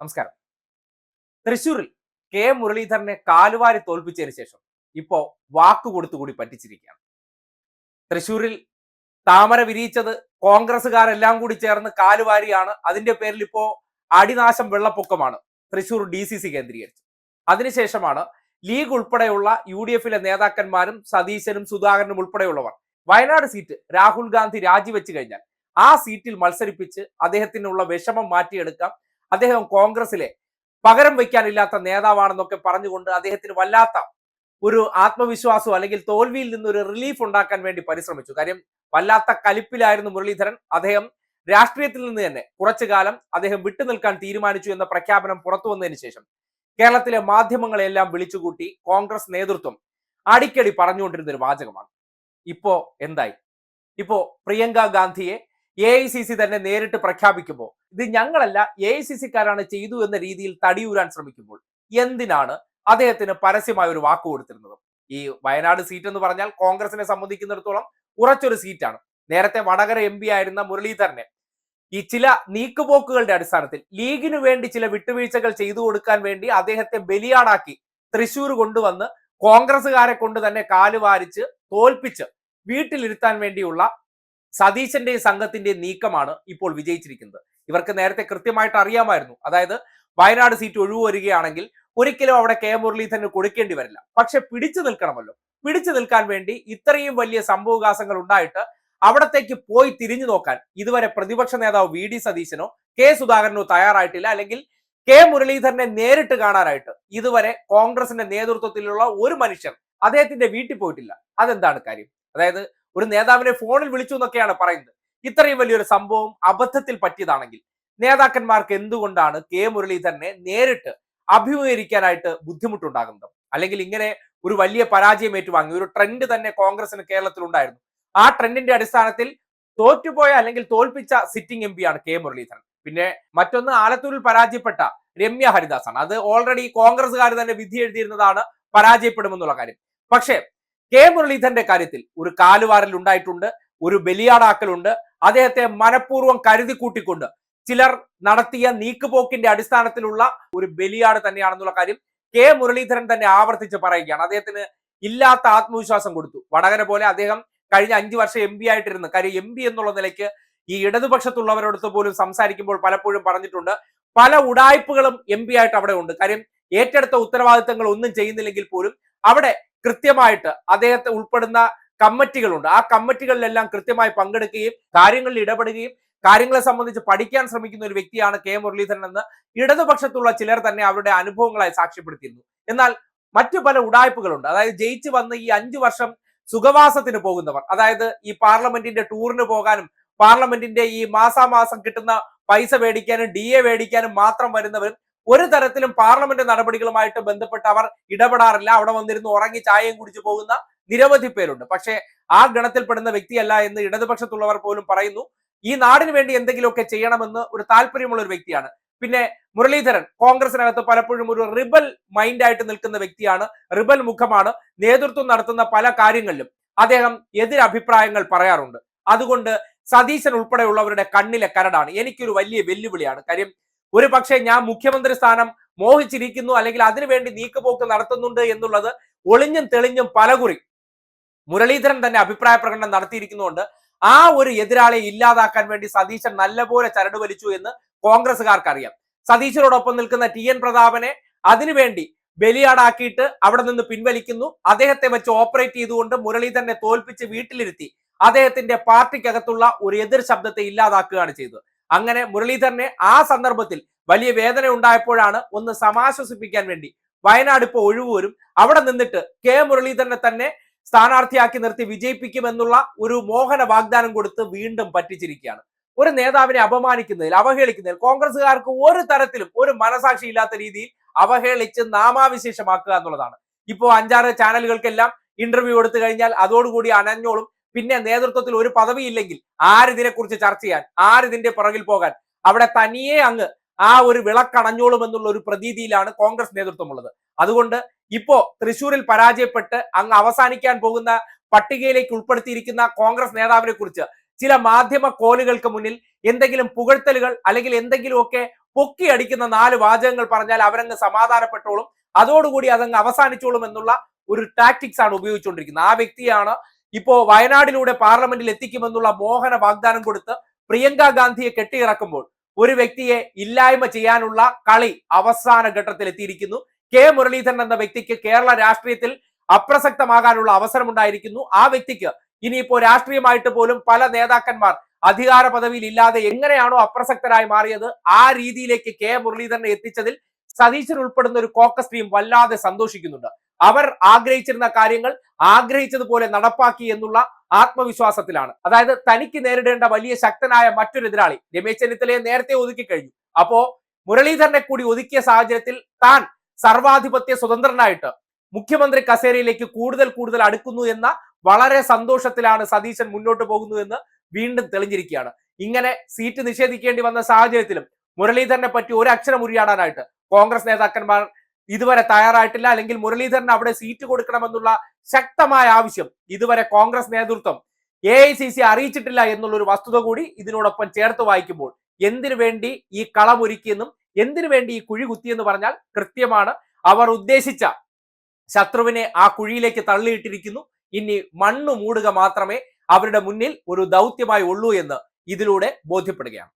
നമസ്കാരം. തൃശൂരിൽ കെ. മുരളീധരനെ കാലുവാരി തോൽപ്പിച്ചതിന് ശേഷം ഇപ്പോ വാക്കു കൊടുത്തുകൂടി പറ്റിച്ചിരിക്കുകയാണ്. തൃശൂരിൽ താമര വിരിയിച്ചത് കോൺഗ്രസ്സുകാരെല്ലാം കൂടി ചേർന്ന് കാലുവാരിയാണ്. അതിന്റെ പേരിൽ ഇപ്പോ അടിനാശം വെള്ളപ്പൊക്കമാണ് തൃശൂർ ഡി സി സി കേന്ദ്രീകരിച്ച് അതിനുശേഷമാണ് ലീഗ് ഉൾപ്പെടെയുള്ള യു ഡി എഫിലെ നേതാക്കന്മാരും സതീശനും സുധാകരനും ഉൾപ്പെടെയുള്ളവർ വയനാട് സീറ്റ് രാഹുൽ ഗാന്ധി രാജിവെച്ച് കഴിഞ്ഞാൽ ആ സീറ്റിൽ മത്സരിപ്പിച്ച് അദ്ദേഹത്തിനുള്ള വിഷമം മാറ്റിയെടുക്കാം. അദ്ദേഹം കോൺഗ്രസിലെ പകരം വയ്ക്കാനില്ലാത്ത നേതാവാണെന്നൊക്കെ പറഞ്ഞുകൊണ്ട് അദ്ദേഹത്തിന് വല്ലാത്ത ഒരു ആത്മവിശ്വാസം അല്ലെങ്കിൽ തോൽവിയിൽ നിന്നൊരു റിലീഫ് ഉണ്ടാക്കാൻ വേണ്ടി പരിശ്രമിച്ചു. കാര്യം വല്ലാത്ത കലിപ്പിലായിരുന്നു മുരളീധരൻ. അദ്ദേഹം രാഷ്ട്രീയത്തിൽ നിന്ന് തന്നെ കുറച്ചു കാലം അദ്ദേഹം വിട്ടുനിൽക്കാൻ തീരുമാനിച്ചു എന്ന പ്രഖ്യാപനം പുറത്തു വന്നതിന് ശേഷം കേരളത്തിലെ മാധ്യമങ്ങളെല്ലാം വിളിച്ചുകൂട്ടി കോൺഗ്രസ് നേതൃത്വം അടിക്കടി പറഞ്ഞുകൊണ്ടിരുന്ന ഒരു വാചകമാണ്. ഇപ്പോ എന്തായി? ഇപ്പോ പ്രിയങ്ക ഗാന്ധിയെ എ ഐ സി സി തന്നെ നേരിട്ട് പ്രഖ്യാപിക്കുമ്പോൾ. ഇത് ഞങ്ങളല്ല എ ഐ സി സിക്കാരാണ് ചെയ്തു എന്ന രീതിയിൽ തടിയൂരാൻ ശ്രമിക്കുമ്പോൾ. എന്തിനാണ് അദ്ദേഹത്തിന് പരസ്യമായ ഒരു വാക്ക് കൊടുത്തിരുന്നത്? ഈ വയനാട് സീറ്റ് എന്ന് പറഞ്ഞാൽ കോൺഗ്രസിനെ സംബന്ധിക്കുന്നിടത്തോളം ഉറച്ചൊരു സീറ്റാണ് നേരത്തെ വടകര എം പി ആയിരുന്ന മുരളീധരനെ ഈ ചില നീക്കുപോക്കുകളുടെ അടിസ്ഥാനത്തിൽ ലീഗിന് വേണ്ടി ചില വിട്ടുവീഴ്ചകൾ ചെയ്തു കൊടുക്കാൻ വേണ്ടി അദ്ദേഹത്തെ ബലിയാടാക്കി തൃശൂർ കൊണ്ടുവന്ന് കോൺഗ്രസ്സുകാരെ കൊണ്ട് തന്നെ കാലുവാരിച്ച് തോൽപ്പിച്ച് വീട്ടിലിരുത്താൻ വേണ്ടിയുള്ള സതീശന്റെയും സംഘത്തിന്റെയും നീക്കമാണ് ഇപ്പോൾ വിജയിച്ചിരിക്കുന്നത്. ഇവർക്ക് നേരത്തെ കൃത്യമായിട്ട് അറിയാമായിരുന്നു. അതായത് വയനാട് സീറ്റ് ഒഴിവ് വരികയാണെങ്കിൽ ഒരിക്കലും അവിടെ കെ മുരളീധരന് കൊടുക്കേണ്ടി വരില്ല. പക്ഷെ പിടിച്ചു നിൽക്കണമല്ലോ. പിടിച്ചു നിൽക്കാൻ വേണ്ടി ഇത്രയും വലിയ സംഭവവികാസങ്ങൾ ഉണ്ടായിട്ട് അവിടത്തേക്ക് പോയി തിരിഞ്ഞു നോക്കാൻ ഇതുവരെ പ്രതിപക്ഷ നേതാവ് വി ഡി സതീശനോ കെ സുധാകരനോ തയ്യാറായിട്ടില്ല. അല്ലെങ്കിൽ കെ മുരളീധരനെ നേരിട്ട് കാണാനായിട്ട് ഇതുവരെ കോൺഗ്രസിന്റെ നേതൃത്വത്തിലുള്ള ഒരു മനുഷ്യർ അദ്ദേഹത്തിന്റെ വീട്ടിൽ പോയിട്ടില്ല. അതെന്താണ് കാര്യം? അതായത് ഒരു നേതാവിനെ ഫോണിൽ വിളിച്ചു എന്നൊക്കെയാണ് പറയുന്നത്. ഇത്രയും വലിയൊരു സംഭവം അബദ്ധത്തിൽ പറ്റിയതാണെങ്കിൽ നേതാക്കന്മാർക്ക് എന്തുകൊണ്ടാണ് കെ മുരളീധരനെ നേരിട്ട് അഭിമുഖീകരിക്കാനായിട്ട് ബുദ്ധിമുട്ടുണ്ടാകുന്നത്? അല്ലെങ്കിൽ ഇങ്ങനെ ഒരു വലിയ പരാജയം ഏറ്റുവാങ്ങി ഒരു ട്രെൻഡ് തന്നെ കോൺഗ്രസിന് കേരളത്തിൽ ഉണ്ടായിരുന്നു. ആ ട്രെൻഡിന്റെ അടിസ്ഥാനത്തിൽ തോറ്റുപോയ അല്ലെങ്കിൽ തോൽപ്പിച്ച സിറ്റിംഗ് എം ആണ് കെ മുരളീധരൻ. പിന്നെ മറ്റൊന്ന് ആലത്തൂരിൽ പരാജയപ്പെട്ട രമ്യ ഹരിദാസാണ്. അത് ഓൾറെഡി കോൺഗ്രസ്സുകാർ തന്നെ വിധി എഴുതിയിരുന്നതാണ് പരാജയപ്പെടുമെന്നുള്ള കാര്യം. പക്ഷേ കെ മുരളീധരന്റെ കാര്യത്തിൽ ഒരു കാലുവാരൽ ഉണ്ടായിട്ടുണ്ട് ഒരു ബലിയാടാക്കലുണ്ട്. അദ്ദേഹത്തെ മനഃപൂർവം കരുതി കൂട്ടിക്കൊണ്ട് ചിലർ നടത്തിയ നീക്കുപോക്കിന്റെ അടിസ്ഥാനത്തിലുള്ള ഒരു ബലിയാട് തന്നെയാണെന്നുള്ള കാര്യം കെ മുരളീധരൻ തന്നെ ആവർത്തിച്ച് പറയുകയാണ്. അദ്ദേഹത്തിന് ഇല്ലാത്ത ആത്മവിശ്വാസം കൊടുത്തു. വടകര പോലെ അദ്ദേഹം കഴിഞ്ഞ അഞ്ചു വർഷം എം പി ആയിട്ടിരുന്നു. കാര്യം എം പി എന്നുള്ള നിലയ്ക്ക് ഈ ഇടതുപക്ഷത്തുള്ളവരോടത്ത് പോലും സംസാരിക്കുമ്പോൾ പലപ്പോഴും പറഞ്ഞിട്ടുണ്ട്. പല ഉടായ്പകളും എം പി ആയിട്ട് അവിടെ ഉണ്ട്. കാര്യം ഏറ്റെടുത്ത ഉത്തരവാദിത്തങ്ങൾ ഒന്നും ചെയ്യുന്നില്ലെങ്കിൽ പോലും അവിടെ കൃത്യമായിട്ട് അദ്ദേഹത്തെ ഉൾപ്പെടുന്ന കമ്മിറ്റികളുണ്ട്. ആ കമ്മിറ്റികളിലെല്ലാം കൃത്യമായി പങ്കെടുക്കുകയും കാര്യങ്ങളിൽ ഇടപെടുകയും കാര്യങ്ങളെ സംബന്ധിച്ച് പഠിക്കാൻ ശ്രമിക്കുന്ന ഒരു വ്യക്തിയാണ് കെ മുരളീധരൻ എന്ന് ഇടതുപക്ഷത്തുള്ള ചിലർ തന്നെ അവരുടെ അനുഭവങ്ങളായി സാക്ഷ്യപ്പെടുത്തിയിരുന്നു. എന്നാൽ മറ്റു പല ഉടായ്പകളുണ്ട്. അതായത് ജയിച്ചു വന്ന് ഈ അഞ്ചു വർഷം സുഖവാസത്തിന് പോകുന്നവർ അതായത് ഈ പാർലമെന്റിന്റെ ടൂറിന് പോകാനും പാർലമെന്റിന്റെ ഈ മാസാമാസം കിട്ടുന്ന പൈസ മേടിക്കാനും ഡി എ മേടിക്കാനും മാത്രം വരുന്നവരും ഒരു തരത്തിലും പാർലമെന്റ് നടപടികളുമായിട്ട് ബന്ധപ്പെട്ട് അവർ ഇടപെടാറില്ല. അവിടെ വന്നിരുന്ന് ഉറങ്ങി ചായയും കുടിച്ചു പോകുന്ന നിരവധി പേരുണ്ട്. പക്ഷേ ആ ഗണത്തിൽപ്പെടുന്ന വ്യക്തിയല്ല എന്ന് ഇടതുപക്ഷത്തുള്ളവർ പോലും പറയുന്നു. ഈ നാടിന് വേണ്ടി എന്തെങ്കിലുമൊക്കെ ചെയ്യണമെന്ന് ഒരു താല്പര്യമുള്ള ഒരു വ്യക്തിയാണ്. പിന്നെ മുരളീധരൻ കോൺഗ്രസിനകത്ത് പലപ്പോഴും ഒരു റിബൽ മൈൻഡ് ആയിട്ട് നിൽക്കുന്ന വ്യക്തിയാണ്. റിബൽ മുഖമാണ്. നേതൃത്വം നടത്തുന്ന പല കാര്യങ്ങളിലും അദ്ദേഹം എതിരഭിപ്രായങ്ങൾ പറയാറുണ്ട്. അതുകൊണ്ട് സതീശൻ ഉൾപ്പെടെയുള്ളവരുടെ കണ്ണിലെ കരടാണ്. എനിക്കൊരു വലിയ വെല്ലുവിളിയാണ്. കാര്യം ഒരു പക്ഷേ ഞാൻ മുഖ്യമന്ത്രി സ്ഥാനം മോഹിച്ചിരിക്കുന്നു അല്ലെങ്കിൽ അതിനുവേണ്ടി നീക്കുപോക്ക് നടത്തുന്നുണ്ട് എന്നുള്ളത് ഒളിഞ്ഞും തെളിഞ്ഞും പലകുറി മുരളീധരൻ തന്നെ അഭിപ്രായ പ്രകടനം നടത്തിയിരിക്കുന്നുണ്ട്. ആ ഒരു എതിരാളിയെ ഇല്ലാതാക്കാൻ വേണ്ടി സതീശൻ നല്ലപോലെ ചരട് വലിച്ചു എന്ന് കോൺഗ്രസ്സുകാർക്ക് അറിയാം സതീശനോടൊപ്പം നിൽക്കുന്ന ടി എൻ പ്രതാപനെ അതിനുവേണ്ടി ബലിയാടാക്കിയിട്ട് അവിടെ നിന്ന് പിൻവലിക്കുന്നു. അദ്ദേഹത്തെ വെച്ച് ഓപ്പറേറ്റ് ചെയ്തുകൊണ്ട് മുരളീധരനെ തോൽപ്പിച്ച് വീട്ടിലിരുത്തി. അദ്ദേഹത്തിന്റെ പാർട്ടിക്കകത്തുള്ള ഒരു എതിർ ശബ്ദത്തെ ഇല്ലാതാക്കുകയാണ് ചെയ്തത്. അങ്ങനെ മുരളീധരനെ ആ സന്ദർഭത്തിൽ വലിയ വേദന ഉണ്ടായപ്പോഴാണ് ഒന്ന് സമാശ്വസിപ്പിക്കാൻ വേണ്ടി വയനാട് ഇപ്പോൾ ഒഴിവൂരും. അവിടെ നിന്നിട്ട് കെ മുരളീധരനെ തന്നെ സ്ഥാനാർത്ഥിയാക്കി നിർത്തി വിജയിപ്പിക്കുമെന്നുള്ള ഒരു മോഹന വാഗ്ദാനം കൊടുത്ത് വീണ്ടും പറ്റിച്ചിരിക്കുകയാണ്. ഒരു നേതാവിനെ അപമാനിക്കുന്നതിൽ അവഹേളിക്കുന്നതിൽ കോൺഗ്രസ്സുകാർക്ക് ഒരു തരത്തിലും ഒരു മനസാക്ഷി ഇല്ലാത്ത രീതിയിൽ അവഹേളിച്ച് നാമാവിശേഷമാക്കുക എന്നുള്ളതാണ്. ഇപ്പോൾ അഞ്ചാറ് ചാനലുകൾക്കെല്ലാം ഇന്റർവ്യൂ എടുത്തു കഴിഞ്ഞാൽ അതോടുകൂടി അനഞ്ഞോളും പിന്നെ നേതൃത്വത്തിൽ ഒരു പദവി ഇല്ലെങ്കിൽ ആരിതിനെക്കുറിച്ച് ചർച്ച ചെയ്യാൻ? ആരിതിന്റെ പുറകിൽ പോകാൻ? അവിടെ തനിയെ അങ്ങ് ആ ഒരു വിളക്കണഞ്ഞോളും എന്നുള്ള ഒരു പ്രതീതിയിലാണ് കോൺഗ്രസ് നേതൃത്വമുള്ളത്. അതുകൊണ്ട് ഇപ്പോ തൃശൂരിൽ പരാജയപ്പെട്ട് അങ്ങ് അവസാനിക്കാൻ പോകുന്ന പട്ടികയിലേക്ക് ഉൾപ്പെടുത്തിയിരിക്കുന്ന കോൺഗ്രസ് നേതാവിനെ കുറിച്ച് ചില മാധ്യമ കോലുകൾക്ക് മുന്നിൽ എന്തെങ്കിലും പുകഴ്ത്തലുകൾ അല്ലെങ്കിൽ എന്തെങ്കിലുമൊക്കെ പൊക്കി അടിക്കുന്ന നാല് വാചകങ്ങൾ പറഞ്ഞാൽ അവരങ്ങ് സമാധാനപ്പെട്ടോളും അതോടുകൂടി അതങ്ങ് അവസാനിച്ചോളും എന്നുള്ള ഒരു ടാക്ടിക്സ് ആണ് ഉപയോഗിച്ചുകൊണ്ടിരിക്കുന്നത്. ആ വ്യക്തിയാണ് ഇപ്പോ വയനാടിലൂടെ പാർലമെന്റിൽ എത്തിക്കുമെന്നുള്ള മോഹന വാഗ്ദാനം കൊടുത്ത് പ്രിയങ്ക ഗാന്ധിയെ കെട്ടിയിറക്കുമ്പോൾ ഒരു വ്യക്തിയെ ഇല്ലായ്മ ചെയ്യാനുള്ള കളി അവസാന ഘട്ടത്തിൽ എത്തിയിരിക്കുന്നു. കെ മുരളീധരൻ എന്ന വ്യക്തിക്ക് കേരള രാഷ്ട്രീയത്തിൽ അപ്രസക്തമാകാനുള്ള അവസരമുണ്ടായിരിക്കുന്നു. ആ വ്യക്തിക്ക് ഇനിയിപ്പോ രാഷ്ട്രീയമായിട്ട് പോലും പല നേതാക്കന്മാർ അധികാര പദവിയിൽ ഇല്ലാതെ എങ്ങനെയാണോ അപ്രസക്തരായി മാറിയത് ആ രീതിയിലേക്ക് കെ മുരളീധരനെ എത്തിച്ചതിൽ സതീശൻ ഉൾപ്പെടുന്ന ഒരു കോക്കസ് ടീം വല്ലാതെ സന്തോഷിക്കുന്നുണ്ട്. അവർ ആഗ്രഹിച്ചിരുന്ന കാര്യങ്ങൾ ആഗ്രഹിച്ചതുപോലെ നടപ്പാക്കി എന്നുള്ള ആത്മവിശ്വാസത്തിലാണ്. അതായത് തനിക്ക് നേരിടേണ്ട വലിയ ശക്തനായ മറ്റൊരു എതിരാളി രമേശ് ചെന്നിത്തലയെ നേരത്തെ ഒതുക്കി കഴിഞ്ഞു. അപ്പോ മുരളീധരനെ കൂടി ഒതുക്കിയ സാഹചര്യത്തിൽ താൻ സർവാധിപത്യ സ്വതന്ത്രനായിട്ട് മുഖ്യമന്ത്രി കസേരയിലേക്ക് കൂടുതൽ കൂടുതൽ അടുക്കുന്നു എന്ന വളരെ സന്തോഷത്തിലാണ് സതീശൻ മുന്നോട്ട് പോകുന്നു എന്ന് വീണ്ടും തെളിഞ്ഞിരിക്കുകയാണ്. ഇങ്ങനെ സീറ്റ് നിഷേധിക്കേണ്ടി വന്ന സാഹചര്യത്തിലും മുരളീധരനെ പറ്റി ഒരു അക്ഷരം ഉരിയാടാനായിട്ട് കോൺഗ്രസ് നേതാക്കന്മാർ ഇതുവരെ തയ്യാറായിട്ടില്ല. അല്ലെങ്കിൽ മുരളീധരന് അവിടെ സീറ്റ് കൊടുക്കണമെന്നുള്ള ശക്തമായ ആവശ്യം ഇതുവരെ കോൺഗ്രസ് നേതൃത്വം എ ഐ സി സി അറിയിച്ചിട്ടില്ല വസ്തുത കൂടി ഇതിനോടൊപ്പം ചേർത്ത് വായിക്കുമ്പോൾ എന്തിനു വേണ്ടി ഈ കളമൊരുക്കിയെന്നും എന്തിനു വേണ്ടി ഈ കുഴി കുത്തിയെന്ന് പറഞ്ഞാൽ കൃത്യമാണ്. അവർ ഉദ്ദേശിച്ച ശത്രുവിനെ ആ കുഴിയിലേക്ക് തള്ളിയിട്ടിരിക്കുന്നു. ഇനി മണ്ണു മൂടുക മാത്രമേ അവരുടെ മുന്നിൽ ഒരു ദൗത്യമായി ഉള്ളൂ എന്ന് ഇതിലൂടെ ബോധ്യപ്പെടുകയാണ്.